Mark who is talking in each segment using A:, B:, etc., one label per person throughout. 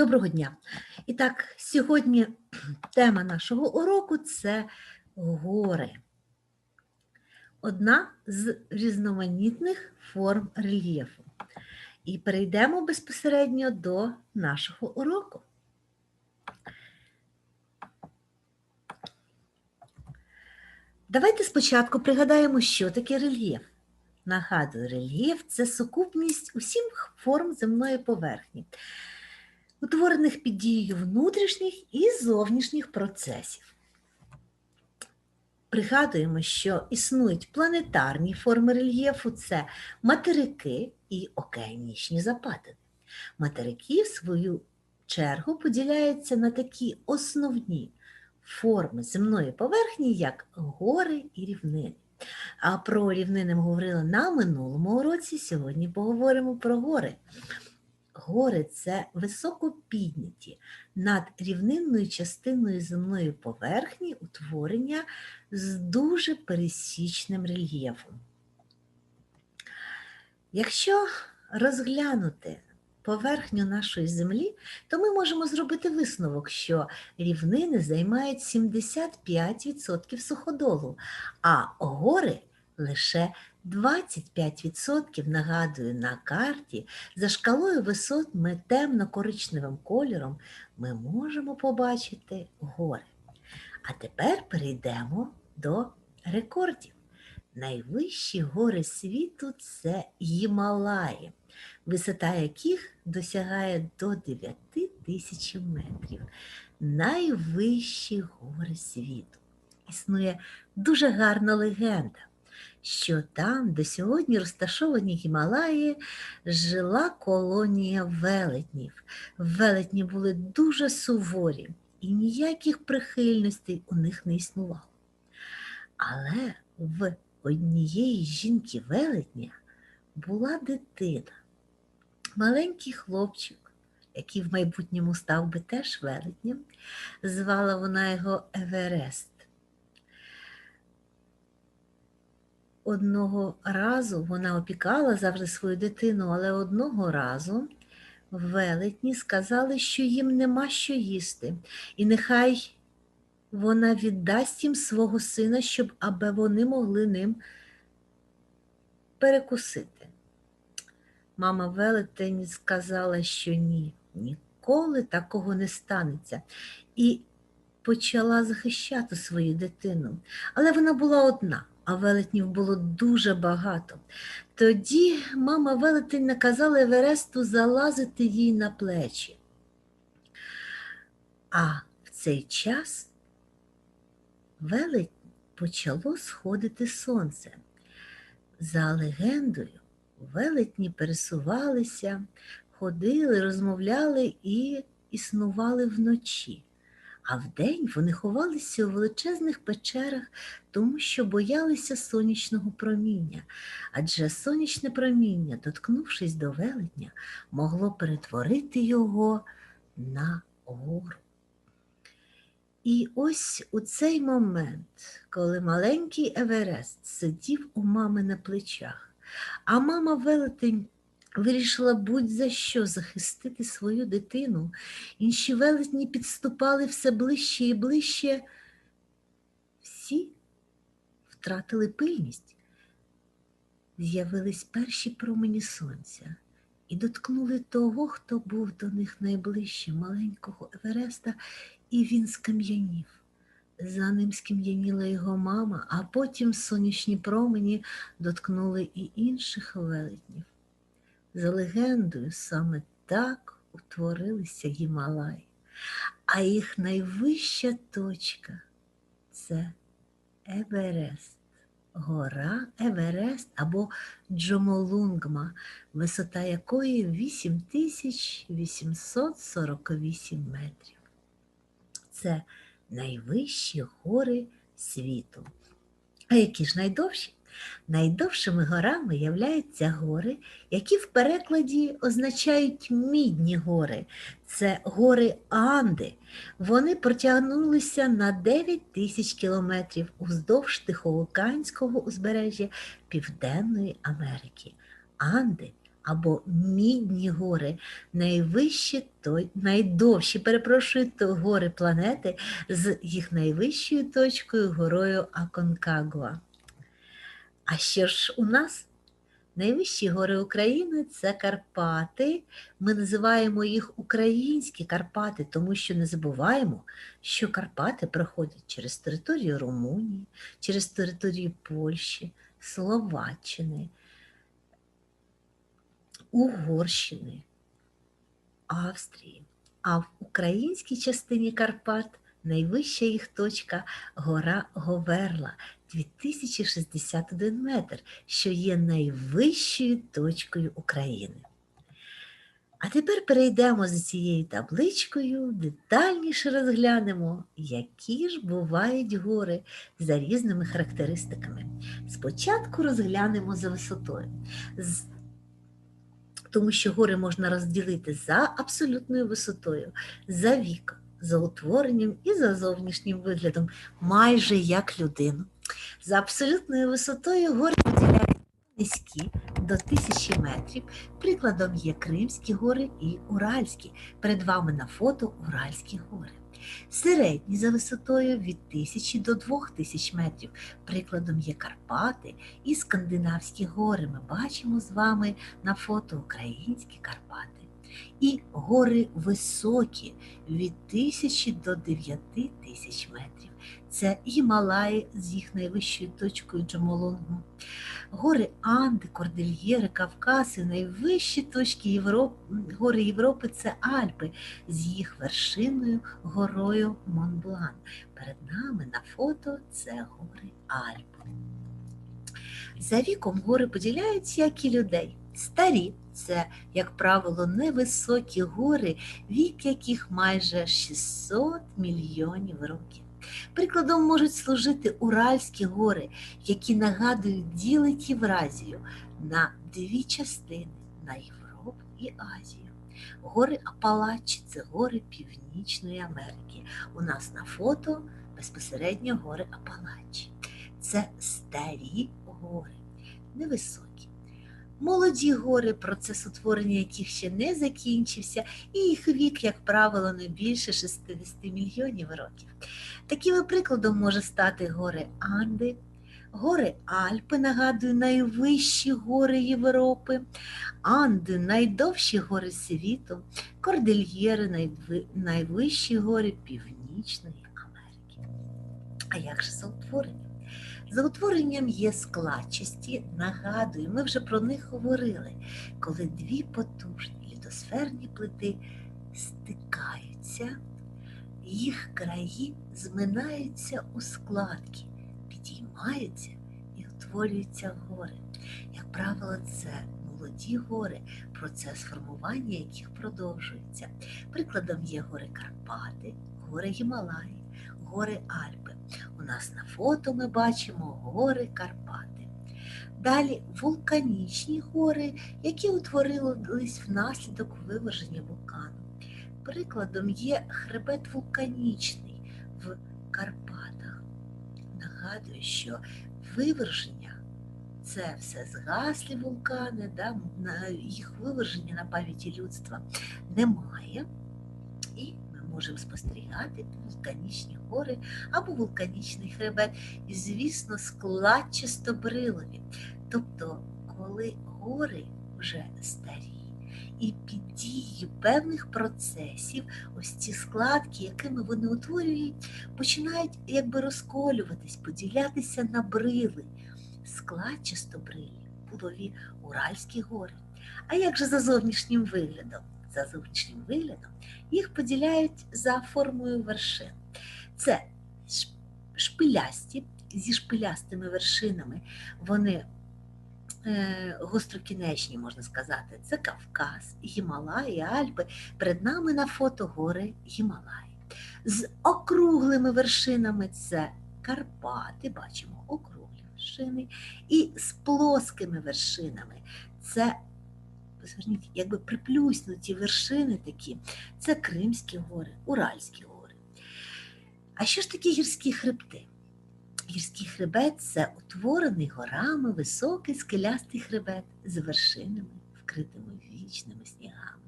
A: Доброго дня! І так, сьогодні тема нашого уроку це гори. Одна з різноманітних форм рельєфу. І перейдемо безпосередньо до нашого уроку. Давайте спочатку пригадаємо, що таке рельєф. Нагадую, рельєф це сукупність усіх форм земної поверхні, утворених під дією внутрішніх і зовнішніх процесів. Пригадуємо, що існують планетарні форми рельєфу це материки і океанічні западини. Материки, в свою чергу, поділяються на такі основні форми земної поверхні, як гори і рівнини. А про рівнини ми говорили на минулому уроці, сьогодні поговоримо про гори. Гори це високо підняті над рівнинною частиною земної поверхні утворення з дуже пересічним рельєфом. Якщо розглянути поверхню нашої землі, то ми можемо зробити висновок, що рівнини займають 75% суходолу, а гори лише 25%, нагадую, на карті за шкалою висот ми темно-коричневим кольором ми можемо побачити гори. А тепер перейдемо до рекордів. Найвищі гори світу це Гімалаї, висота яких досягає до 9 тисяч метрів. Найвищі гори світу. Існує дуже гарна легенда, що там, де сьогодні розташовані Гімалаї, жила колонія велетнів. Велетні були дуже суворі і ніяких прихильностей у них не існувало. Але в однієї жінки велетня була дитина, маленький хлопчик, який в майбутньому став би теж велетнем, звала вона його Еверест. Одного разу вона опікала завжди свою дитину, але одного разу велетні сказали, що їм нема що їсти, і нехай вона віддасть їм свого сина, щоб аби вони могли ним перекусити. Мама велетень сказала, що ні, ніколи такого не станеться, і почала захищати свою дитину. Але вона була одна, а велетнів було дуже багато. Тоді мама велетень наказала Евересту залазити їй на плечі. А в цей час велетні почало сходити сонце. За легендою, велетні пересувалися, ходили, розмовляли і існували вночі. А вдень вони ховалися у величезних печерах, тому що боялися сонячного проміння, адже сонячне проміння, доткнувшись до велетня, могло перетворити його на гору. І ось у цей момент, коли маленький Еверест сидів у мами на плечах, а мама велетень вирішила будь-за що захистити свою дитину, інші велетні підступали все ближче і ближче, всі втратили пильність. З'явились перші промені сонця і доткнули того, хто був до них найближче, маленького Евереста, і він скам'янів. За ним скам'яніла його мама, а потім сонячні промені доткнули і інших велетнів. За легендою, саме так утворилися Гімалаї, а їх найвища точка це Еверест, гора Еверест або Джомолунгма, висота якої 8848 метрів це найвищі гори світу. А які ж найдовші? Найдовшими горами являються гори, які в перекладі означають мідні гори. Це гори Анди. Вони протягнулися на 9 тисяч кілометрів уздовж Тихоокеанського узбережжя Південної Америки. Анди або Мідні гори найвищі, той, найдовші, перепрошую, то гори планети з їх найвищою точкою горою Аконкагуа. А що ж у нас? Найвищі гори України це Карпати. Ми називаємо їх українські Карпати, тому що не забуваємо, що Карпати проходять через територію Румунії, через територію Польщі, Словаччини, Угорщини, Австрії. А в українській частині Карпат найвища їх точка гора Говерла 2061 метр, що є найвищою точкою України. А тепер перейдемо за цією табличкою, детальніше розглянемо, які ж бувають гори за різними характеристиками. Спочатку розглянемо за висотою. Тому що гори можна розділити за абсолютною висотою, за віком, за утворенням і за зовнішнім виглядом, майже як людину. За абсолютною висотою гори поділяють низькі до тисячі метрів. Прикладом є Кримські гори і Уральські. Перед вами на фото Уральські гори. Середні за висотою від тисячі до двох тисяч метрів. Прикладом є Карпати і Скандинавські гори. Ми бачимо з вами на фото українські Карпати. І гори високі від тисячі до дев'яти тисяч метрів. Це Гімалаї з їх найвищою точкою Джомолунгу. Гори Анди, Кордильєри, Кавказ і найвищі точки Європи, гори Європи це Альпи з їх вершиною горою Монблан. Перед нами на фото це гори Альпи. За віком гори поділяються, як і людей. Старі це, як правило, невисокі гори, вік яких майже 600 мільйонів років. Прикладом можуть служити Уральські гори, які нагадують ділить Євразію на дві частини на Європу і Азію. Гори Апалачі це гори Північної Америки. У нас на фото безпосередньо гори Апалачі. Це старі гори, невисокі. Молоді гори, процес утворення яких ще не закінчився, і їх вік, як правило, не більше 60 мільйонів років. Таким прикладом може стати гори Анди, гори Альпи, нагадую, найвищі гори Європи, Анди найдовші гори світу, Кордильєри найвищі гори Північної Америки. А як же за утворенням? За утворенням є складчасті, нагадую, ми вже про них говорили, коли дві потужні літосферні плити стикаються, їх краї зминаються у складки, підіймаються і утворюються гори. Як правило, це молоді гори, процес формування яких продовжується. Прикладом є гори Карпати, гори Гімалаї, гори Альпи. У нас на фото ми бачимо гори Карпати. Далі вулканічні гори, які утворились внаслідок виверження вулкану. Прикладом є хребет вулканічний в Карпатах. Нагадую, що виверження це все згаслі вулкани, да? їх виверження на пам'яті людства немає. Можемо спостерігати вулканічні гори або вулканічний хребет, і, звісно, складчасто-брилові. Тобто, коли гори вже старі, і під дією певних процесів, ось ці складки, якими вони утворюють, починають якби розколюватись, поділятися на брили, складчасто-брилі, булові Уральські гори. А як же за зовнішнім виглядом? За зовнішнім виглядом їх поділяють за формою вершин. Це шпилясті зі шпилястими вершинами. Вони е, гострокінечні, можна сказати. Це Кавказ, Гімалаї, Альпи. Перед нами на фото гори Гімалаї. З округлими вершинами це Карпати, бачимо округлі вершини, і з плоскими вершинами це зверніть, якби приплюснуті вершини такі, це Кримські гори, Уральські гори. А що ж такі гірські хребти? Гірський хребет це утворений горами високий скелястий хребет з вершинами вкритими вічними снігами.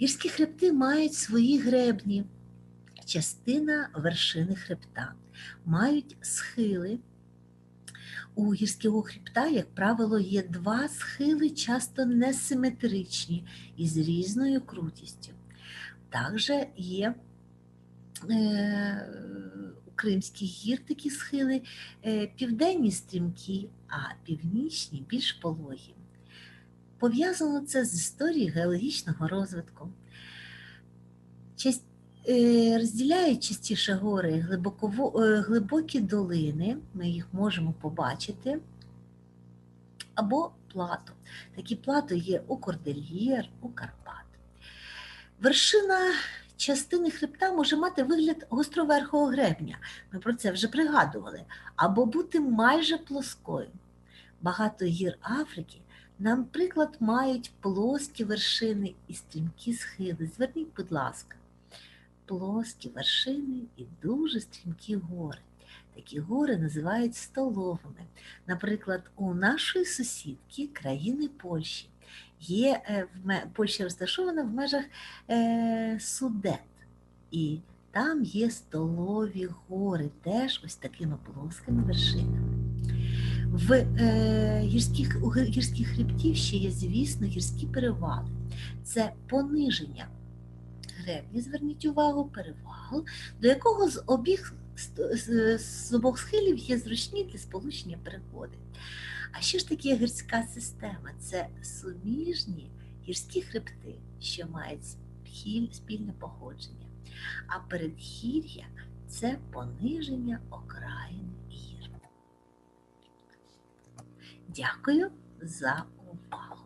A: Гірські хребти мають свої гребні, частина вершини хребта, мають схили. У гірського хребта, як правило, є два схили, часто несиметричні і з різною крутістю. Також є е, у Кримських гір такі схили е, південні стрімкі, а північні більш пологі. Пов'язано це з історією геологічного розвитку. Е, Розділяють частіше гори е, глибокі долини, ми їх можемо побачити, або плато. Такі плато є у Кордельєр, у Карпат. Вершина частини хребта може мати вигляд гостроверхого гребня. Ми про це вже пригадували, або бути майже плоскою. Багато гір Африки, наприклад, мають плоскі вершини і стрімкі схили. Зверніть, будь ласка, плоскі вершини і дуже стрімкі гори. Такі гори називають столовими. Наприклад, у нашої сусідки країни Польщі є е, Польща розташована в межах е, Судет. І там є столові гори, теж ось такими плоскими вершинами. В е, гірських, у гірських хребтів ще є, звісно, гірські перевали. Це пониження гребні, зверніть увагу, перевал, до якого з обіх з, з обох схилів є зручні для сполучення переходи. А що ж таке гірська система? Це суміжні гірські хребти, що мають спільне походження. А передгір'я це пониження окраїн гір. Дякую за увагу.